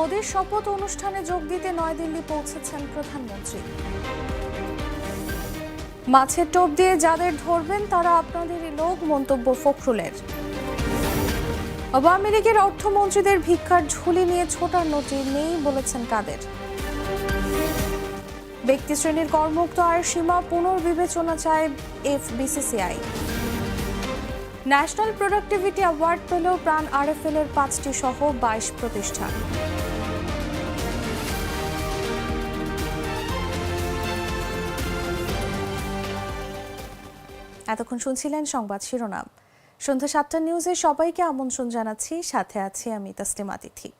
মোদীর শপথ অনুষ্ঠানে যোগ দিতে নয়াদিল্লি পৌঁছেছেন প্রধানমন্ত্রী। মাছের টোপ দিয়ে যাদের ধরবেন, তারা আপনাদেরই লোক মন্তব্য ফখরুলের। আওয়ামী লীগের অর্থমন্ত্রীদের ভিক্ষার ঝুলি নিয়ে ছোটার নজির নেই বলেছেন কাদের। ব্যক্তি শ্রেণির করমুক্ত আয়ের সীমা পুনর্বিবেচনা চায় এফবিসিসিআই। ন্যাশনাল প্রোডাক্টিভিটি অ্যাওয়ার্ড পেলেও প্রাণ আরএফএল এর পাঁচটি সহ বাইশ প্রতিষ্ঠান। এতক্ষণ শুনছিলেন সংবাদ শিরোনাম। সন্ধ্যা সাতটা নিউজে সবাইকে আমন্ত্রণ জানাচ্ছি। সাথে আছি আমি তাসলিমা তিথি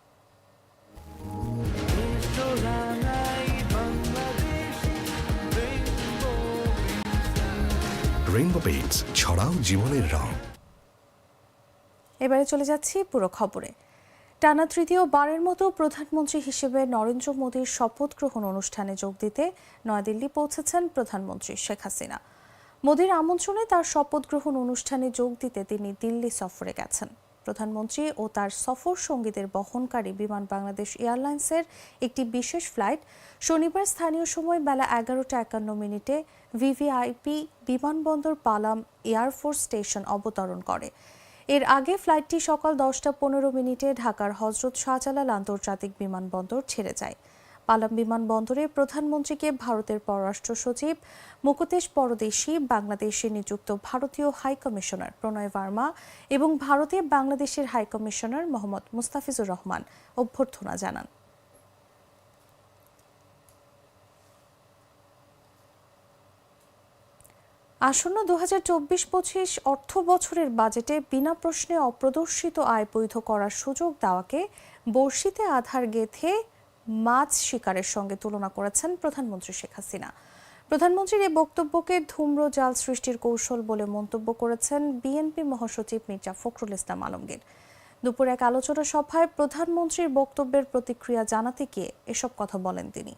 রেইনবো পেইন্টস ছড়াও জীবনের রং। এবারে চলে যাচ্ছি পুরো খবরে। টানা তৃতীয় বারের মতো প্রধানমন্ত্রী হিসেবে নরেন্দ্র মোদীর শপথ গ্রহণ অনুষ্ঠানে যোগ দিতে নয়াদিল্লি পৌঁছেছেন প্রধানমন্ত্রী শেখ হাসিনা। মোদীর আমন্ত্রণে তার শপথ গ্রহণ অনুষ্ঠানে যোগ দিতে তিনি দিল্লি সফরে গেছেন। প্রধানমন্ত্রী ও তার সফর সঙ্গীদের বহনকারী বিমান বাংলাদেশ এয়ারলাইন্সের একটি বিশেষ ফ্লাইট শনিবার স্থানীয় সময় বেলা এগারোটা একান্ন মিনিটে ভিভিআইপি বিমানবন্দর পালাম এয়ারফোর্স স্টেশন অবতরণ করে। এর আগে ফ্লাইটটি সকাল দশটা পনেরো মিনিটে ঢাকার হজরত শাহজালাল আন্তর্জাতিক বিমানবন্দর ছেড়ে যায়। পালাম বিমানবন্দরে প্রধানমন্ত্রীকে ভারতের পররাষ্ট্র সচিব, মুকুতেশ পরদেশী, বাংলাদেশে নিযুক্ত ভারতীয় হাই কমিশনার প্রণয় ভার্মা এবং ভারতে বাংলাদেশের হাই কমিশনার মোহাম্মদ মুস্তাফিজুর রহমান অভ্যর্থনা জানান। আসন্ন দু হাজার চব্বিশ পঁচিশ অর্থ বছরের বাজেটে বিনা প্রশ্নে অপ্রদর্শিত আয় বৈধ করার সুযোগ দেওয়াকে বর্ষিতে আধার গেথে মাছ শিকারের সঙ্গে তুলনা করেছেন প্রধানমন্ত্রী শেখ হাসিনা। প্রধানমন্ত্রীর এই বক্তব্যকে ধূম্র জাল সৃষ্টির কৌশল বলে মন্তব্য করেছেন বিএনপি মহাসচিব মির্জা ফখরুল ইসলাম আলমগীর। দুপুর এক আলোচনা সভায় প্রধানমন্ত্রীর বক্তব্যের প্রতিক্রিয়া জানাতে গিয়ে এসব কথা বলেন তিনি।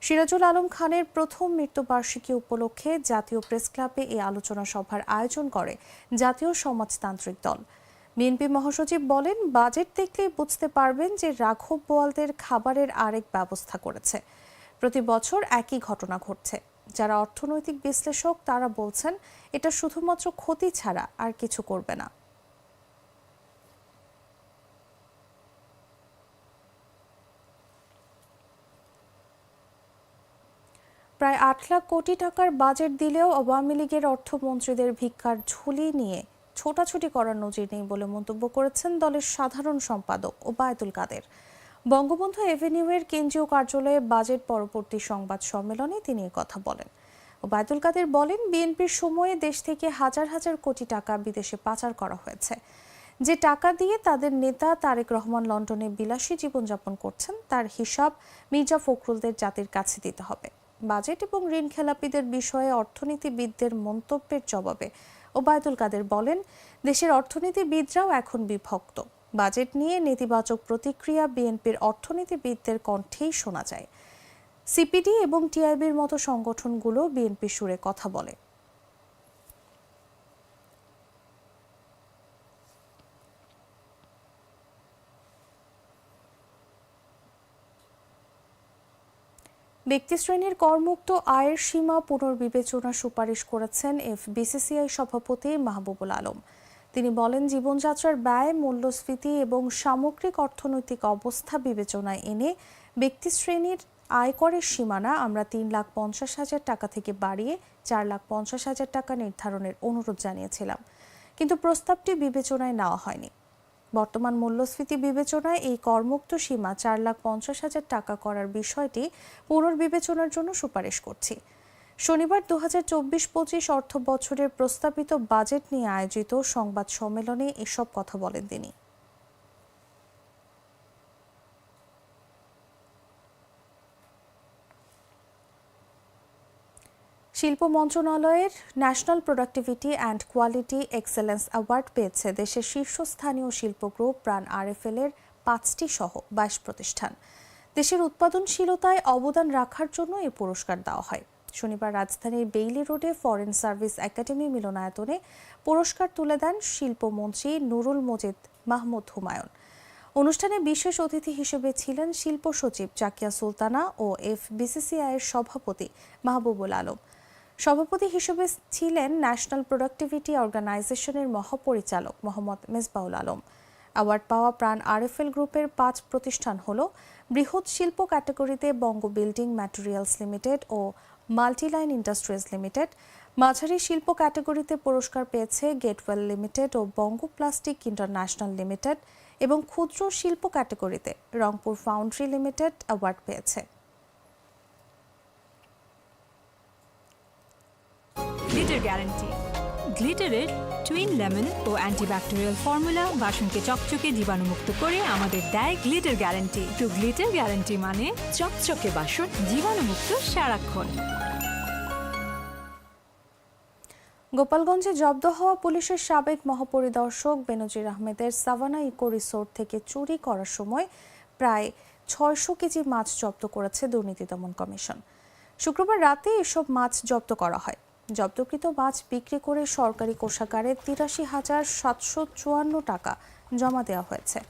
সিরাজুল আলম খানের প্রথম মৃত্যুবার্ষিকী উপলক্ষে জাতীয় প্রেস ক্লাবে এই আলোচনা সভার আয়োজন করে জাতীয় সমাজতান্ত্রিক দল। বিএনপি মহাসচিব বলেন, বাজেট দেখলেই বুঝতে পারবেন যে রাঘব বোয়ালদের খাবারের আরেক ব্যবস্থা করেছে। প্রতি বছর একই ঘটনা ঘটছে। যারা অর্থনৈতিক বিশ্লেষক, তারা বলছেন, এটা শুধুমাত্র ক্ষতি ছাড়া আর কিছু করবে না। প্রায় আট লাখ কোটি টাকার বাজেট দিলেও আওয়ামী লীগের অর্থমন্ত্রীদের ভিক্ষার ঝুলি নিয়ে ছোটাছুটি করার নজির নেই বলে মন্তব্য করেছেন দলের সাধারণ সম্পাদক ওবায়দুল কাদের। বঙ্গবন্ধু এভিনিউয়ের কেন্দ্রীয় কার্যালয়ে বাজেট পরবর্তী সংবাদ সম্মেলনে তিনি কথা বলেন। ওবায়দুল কাদের বলেন, বিএনপির সময়ে দেশ থেকে হাজার হাজার কোটি টাকা বিদেশে পাচার করা হয়েছে। যে টাকা দিয়ে তাদের নেতা তারেক রহমান লন্ডনে বিলাসী জীবনযাপন করছেন, তার হিসাব মির্জা ফখরুলদের জাতির কাছে দিতে হবে। বাজেট এবং ঋণ খেলাপিদের বিষয়ে অর্থনীতিবিদদের মন্তব্যের জবাবে ওবায়দুল কাদের বলেন, দেশের অর্থনীতিবিদরাও এখন বিভক্ত। বাজেট নিয়ে নেতিবাচক প্রতিক্রিয়া বিএনপির অর্থনীতিবিদদের কণ্ঠেই শোনা যায়। সিপিডি এবং টিআইবির মতো সংগঠনগুলো বিএনপি সুরে কথা বলে। ব্যক্তিশ্রেণীর করমুক্ত আয়ের সীমা পুনর্বিবেচনা সুপারিশ করেছেন এফ বিসিসিআই সভাপতি মাহবুবুল আলম। তিনি বলেন, জীবনযাত্রার ব্যয়, মূল্যস্ফীতি এবং সামগ্রিক অর্থনৈতিক অবস্থা বিবেচনায় এনে ব্যক্তিশ্রেণীর আয়করের সীমানা আমরা তিন লাখ পঞ্চাশ হাজার টাকা থেকে বাড়িয়ে চার লাখ পঞ্চাশ হাজার টাকা নির্ধারণের অনুরোধ জানিয়েছিলাম। কিন্তু প্রস্তাবটি বিবেচনায় নেওয়া হয়নি। বর্তমান মূল্যস্ফীতি বিবেচনায় এই করমুক্ত সীমা চার লাখ পঞ্চাশ হাজার টাকা করার বিষয়টি পুনর্বিবেচনার জন্য সুপারিশ করছি। শনিবার দু হাজার চব্বিশ পঁচিশ অর্থ বছরের প্রস্তাবিত বাজেট নিয়ে আয়োজিত সংবাদ সম্মেলনে এসব কথা বলেন তিনি। শিল্প মন্ত্রণালয়ের national productivity and quality excellence award পেয়েছে দেশের শীর্ষস্থানীয় শিল্প গ্রুপ প্রাণ আরএফএল এর পাঁচটি সহ বাইশ প্রতিষ্ঠান। দেশের উৎপাদনশীলতায় অবদান রাখার জন্য এই পুরস্কার দেওয়া হয়। শনিবার রাজধানীর বেইলি রোডে ফরেন সার্ভিস একাডেমি মিলনায়তনে পুরস্কার তুলে দেন শিল্পমন্ত্রী নুরুল মজিদ মাহমুদ হুমায়ুন। অনুষ্ঠানে বিশেষ অতিথি হিসেবে ছিলেন শিল্প সচিব জাকিয়া সুলতানা ও এফ বিসিসিআইয়ের সভাপতি মাহবুবুল আলম। সভাপতি হিসেবে ছিলেন ন্যাশনাল প্রোডাক্টিভিটি অর্গানাইজেশনের মহাপরিচালক মোহাম্মদ মেজবাউল আলম। অ্যাওয়ার্ড পাওয়া প্রাণ আরএফএল গ্রুপের পাঁচ প্রতিষ্ঠান হল বৃহৎ শিল্প ক্যাটাগরিতে বঙ্গ বিল্ডিং ম্যাটেরিয়ালস লিমিটেড ও মাল্টিলাইন ইন্ডাস্ট্রিজ লিমিটেড। মাঝারি শিল্প ক্যাটাগরিতে পুরস্কার পেয়েছে গেটওয়েল লিমিটেড ও বঙ্গ প্লাস্টিক ইন্টারন্যাশনাল লিমিটেড এবং ক্ষুদ্র শিল্প ক্যাটাগরিতে রংপুর ফাউন্ড্রি লিমিটেড অ্যাওয়ার্ড পেয়েছে। গ্লিটার গ্যারান্টি গ্লিটারের টুইন লেমন ও অ্যান্টিব্যাকটেরিয়াল ফর্মুলা বাসনকে চকচকে জীবাণুমুক্ত করে আমাদের দেয় Glitter guarantee two Glitter guarantee মানে চকচকে বাসন জীবাণুমুক্ত সারাক্ষণ। গোপালগঞ্জে জব্দ হওয়া পুলিশের সাবেক মহাপরিদর্শক বেনজির আহমেদের সাভানা ইকো রিসোর্ট থেকে চুরি করার সময় প্রায় ছয়শো কেজি মাছ জব্দ করেছে দুর্নীতি দমন কমিশন। শুক্রবার রাতে এসব মাছ জব্দ করা হয়। জব্দকৃত মাছ বিক্রি করে সরকারি কোষাগারে তিরাশি হাজার সাতশো চুয়ান্ন টাকা জমা দেওয়া হয়েছে।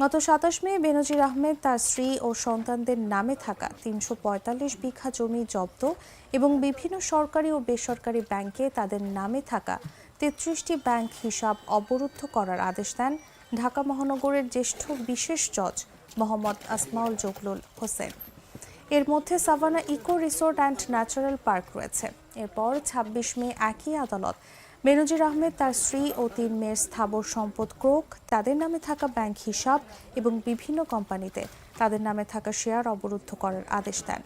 গত সাতাশ মে বেনজির আহমেদ তার স্ত্রী ও সন্তানদের নামে থাকা তিনশো পঁয়তাল্লিশ বিঘা জমি জব্দ এবং বিভিন্ন সরকারি ও বেসরকারি ব্যাংকে তাদের নামে থাকা তেত্রিশটি ব্যাংক হিসাব অবরুদ্ধ করার আদেশ দেন ঢাকা মহানগরের জ্যেষ্ঠ বিশেষ জজ মোহাম্মদ আসমাউল জগলুল হোসেন। এর মধ্যে Savanna eco resort and natural park রয়েছে। এরপর ছাব্বিশ মে একই আদালত। বেনজির আহমেদ তার স্ত্রী ও তিন মেয়ের স্থাবর সম্পদ ক্রোক, তাদের নামে থাকা ব্যাংক হিসাব এবং বিভিন্ন কোম্পানিতে তাদের নামে থাকা শেয়ার অবরুদ্ধ করার আদেশ দেন।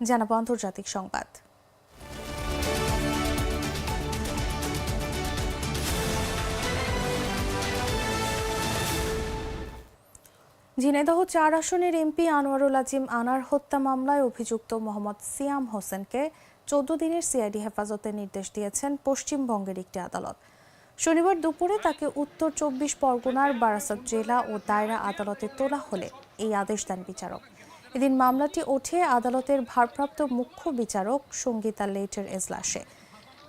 জানাব আন্তর্জাতিক সংবাদ। ঝিনাইদহ চার আসনের এমপি আনোয়ারুল আজিম আনার হত্যা মামলায় অভিযুক্ত মোহাম্মদ সিয়াম হোসেনকে চোদ্দ দিনের সিআইডি হেফাজতের নির্দেশ দিয়েছেন পশ্চিমবঙ্গের একটি আদালত। শনিবার দুপুরে তাকে উত্তর চব্বিশ পরগনার বারাসাত জেলা ও দায়রা আদালতে তোলা হলে এই আদেশ দেন বিচারক। এদিন মামলাটি ওঠে আদালতের ভারপ্রাপ্ত মুখ্য বিচারক সঙ্গীতা লেটের এজলাসে।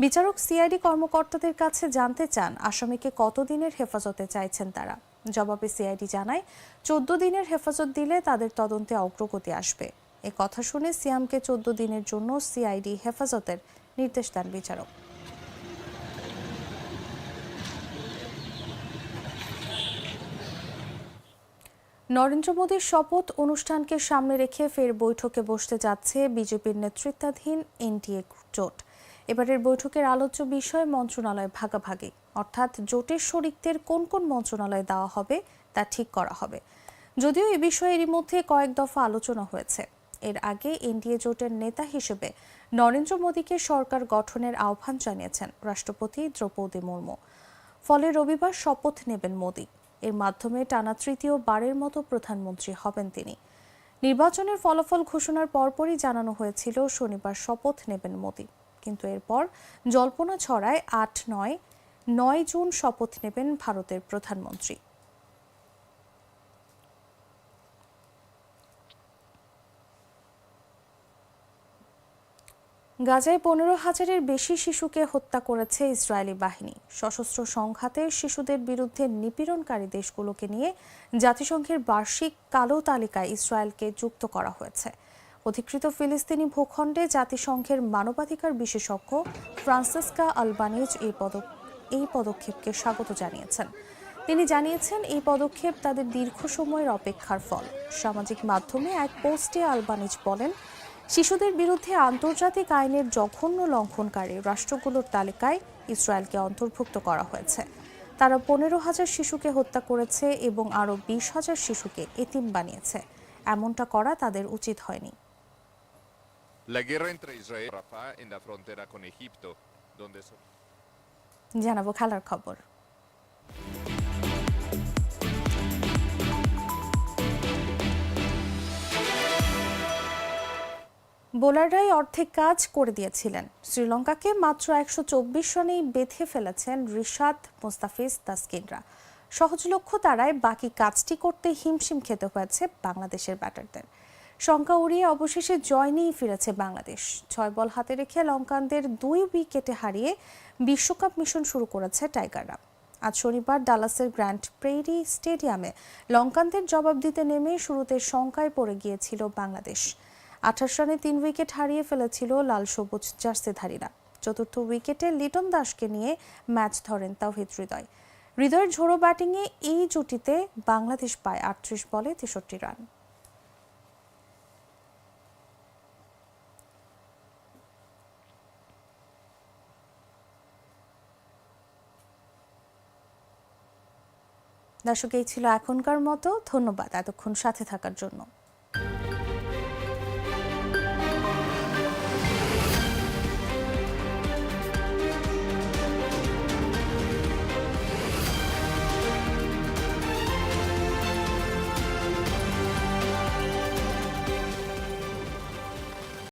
বিচারক সিআইডি কর্মকর্তাদের কাছে জানতে চান, আসামিকে কতদিনের হেফাজতে চাইছেন তারা। জবাবে সিআইডি জানায়, চোদ্দ দিনের হেফাজত দিলে তাদের তদন্তে অগ্রগতি আসবে। এ কথা শুনে সিয়ামকে চোদ্দ দিনের জন্য সিআইডি হেফাজতের নির্দেশ দেন বিচারক। নরেন্দ্র মোদীর শপথ অনুষ্ঠানকে সামনে রেখে ফের বৈঠকে বসতে যাচ্ছে বিজেপির নেতৃত্বাধীন এনডিএ জোট। এবারের বৈঠকের আলোচ্য বিষয় মন্ত্রণালয় ভাগাভাগি। অর্থাৎ জোটের শরিকদের কোন কোন মন্ত্রণালয় দেওয়া হবে তা ঠিক করা হবে। যদিও এ বিষয়ে এরই মধ্যে কয়েক দফা আলোচনা হয়েছে। এর আগে এনডিএ জোটের নেতা হিসেবে নরেন্দ্র মোদীকে সরকার গঠনের আহ্বান জানিয়েছেন রাষ্ট্রপতি দ্রৌপদী মুর্মু। ফলে রবিবার শপথ নেবেন মোদী। এর মাধ্যমে টানা তৃতীয় বারের মতো প্রধানমন্ত্রী হবেন তিনি। নির্বাচনের ফলাফল ঘোষণার পরপরই জানানো হয়েছিল শনিবার শপথ নেবেন মোদী। কিন্তু এরপর জল্পনা ছড়ায় আট নয় নয় জুন শপথ নেবেন ভারতের প্রধানমন্ত্রী। গাজায় পনেরো হাজারের বেশি শিশুকে হত্যা করেছে ইসরায়েলি বাহিনী। সশস্ত্র সংঘাতে শিশুদের বিরুদ্ধে নিপীড়নকারী দেশগুলোকে নিয়ে জাতিসংঘের বার্ষিক কালো তালিকায় ইসরায়েলকে যুক্ত করা হয়েছে। অধিকৃত ফিলিস্তিনি ভূখণ্ডে জাতিসংঘের মানবাধিকার বিশেষজ্ঞ ফ্রান্সিসকা আলবানিজ এই পদক, এই পদক্ষেপকে স্বাগত জানিয়েছেন। তিনি জানিয়েছেন, এই পদক্ষেপ তাদের দীর্ঘ সময়ের অপেক্ষার ফল। সামাজিক মাধ্যমে এক পোস্টে আলবানিজ বলেন শিশুদের বিরুদ্ধে আন্তর্জাতিক আইনের জঘন্য লঙ্ঘনকারী রাষ্ট্রগুলোর তালিকায় ইসরায়েলকে অন্তর্ভুক্ত করা হয়েছে। তারা পনেরো হাজার শিশুকে হত্যা করেছে এবং আরও বিশ হাজার শিশুকে এতিম বানিয়েছে। এমনটা করা তাদের উচিত হয়নি। জানাব খেলার entre বোলাররাই অর্ধেক কাজ করে দিয়েছিলেন। শ্রীলঙ্কাকে মাত্র একশো চব্বিশ রানেই বেঁধে ফেলেছেন রিশাদ, মুস্তাফিজ, তাসকিনরা। সহজ লক্ষ্য তারায় বাকি কাজটি করতে হিমশিম খেতে হয়েছে বাংলাদেশের ব্যাটারদের। শঙ্কা উড়িয়ে অবশেষে জয় নিয়েই ফিরেছে বাংলাদেশ। ছয় বল হাতে রেখে লঙ্কানদের দুই উইকেটে হারিয়ে বিশ্বকাপ মিশন শুরু করেছে টাইগাররা। আজ শনিবার ডালাসের গ্র্যান্ড প্রেরি স্টেডিয়ামে লঙ্কানদের জবাব দিতে নেমে শুরুতে শঙ্কায় পড়ে গিয়েছিল বাংলাদেশ। আঠাশ রানে তিন উইকেট হারিয়ে ফেলেছিল লাল সবুজ জার্সিধারীরা চতুর্থ উইকেটে লিটন দাসকে নিয়ে ম্যাচ ধরেন তাওহিদ হৃদয়। হৃদয়ের ঝোড়ো ব্যাটিংয়ে এই জুটিতে বাংলাদেশ পায় আটত্রিশ বলে তেষট্টি রান। দর্শক, এই ছিল এখনকার মতো। ধন্যবাদ এতক্ষণ সাথে থাকার জন্য।